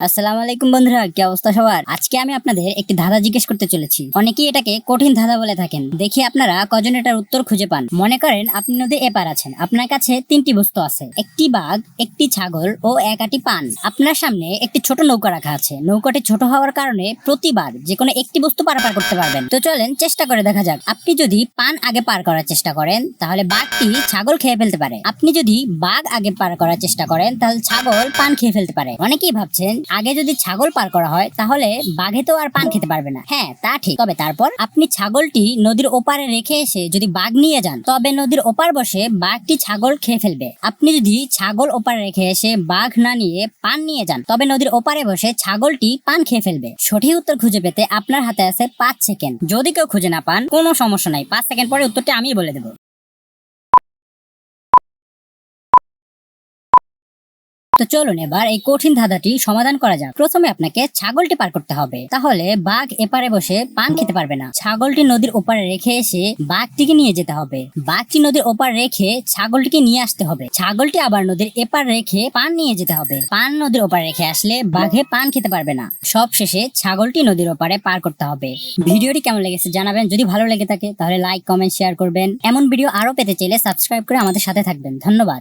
আসসালামু আলাইকুম বন্ধুরা, কি অবস্থা সবার? আজকে আমি আপনাদের একটি ধাঁধা জিজ্ঞেস করতে চলেছি। অনেকেই এটাকে কঠিন ধাঁধা বলে থাকেন। দেখি আপনারা কজন এটার উত্তর খুঁজে পান। মনে করেন আপনি নদীর এপার আছেন। আপনার কাছে তিনটি বস্তু আছে। একটি বাঘ, একটি ছাগল ও এক আটি পান। আপনার সামনে একটি ছোট নৌকা রাখা আছে। নৌকাটি ছোট হওয়ার কারণে প্রতিবার যে কোনো একটি বস্তু পারাপার করতে পারবেন। তো চলেন, চেষ্টা করে দেখা যাক। আপনি যদি পান আগে পার করার চেষ্টা করেন, তাহলে বাঘটি ছাগল খেয়ে ফেলতে পারে। আপনি যদি বাঘ আগে পার করার চেষ্টা করেন, তাহলে ছাগল পান খেয়ে ফেলতে পারে। অনেকেই ভাবছেন আগে যদি ছাগল পার করা হয়, তাহলে বাঘে তো আর পান খেতে পারবে না। হ্যাঁ তা ঠিক। তবে তারপর আপনি ছাগলটি নদীর ওপারে রেখে এসে যদি বাঘ নিয়ে যান, তবে নদীর ওপার বসে বাঘটি ছাগল খেয়ে ফেলবে। আপনি যদি ছাগল ওপারে রেখে এসে বাঘ না নিয়ে পান নিয়ে যান, তবে নদীর ওপারে বসে ছাগলটি পান খেয়ে ফেলবে। সঠিক উত্তর খুঁজে পেতে আপনার হাতে আছে পাঁচ সেকেন্ড। যদি কেউ খুঁজে না পান, কোনো সমস্যা নাই। পাঁচ সেকেন্ড পরে উত্তরটি আমি বলে দেবো। তো চলুন এবার এই কঠিন ধাঁধাটি সমাধান করা যাক। প্রথমে আপনাকে ছাগলটি পার করতে হবে। তাহলে বাঘ এপারে বসে পান খেতে পারবে না। ছাগলটি নদীর ওপারে রেখে এসে বাঘটিকে নিয়ে যেতে হবে। বাঘটি নদীর ওপার রেখে ছাগলটিকে নিয়ে আসতে হবে। ছাগলটি আবার নদীর এপার রেখে পান নিয়ে যেতে হবে। পান নদীর ওপারে রেখে আসলে বাঘে পান খেতে পারবে না। সব শেষে ছাগলটি নদীর ওপারে পার করতে হবে। ভিডিওটি কেমন লেগেছে জানাবেন। যদি ভালো লেগে থাকে, তাহলে লাইক, কমেন্ট, শেয়ার করবেন। এমন ভিডিও আরও পেতে চাইলে সাবস্ক্রাইব করে আমাদের সাথে থাকবেন। ধন্যবাদ।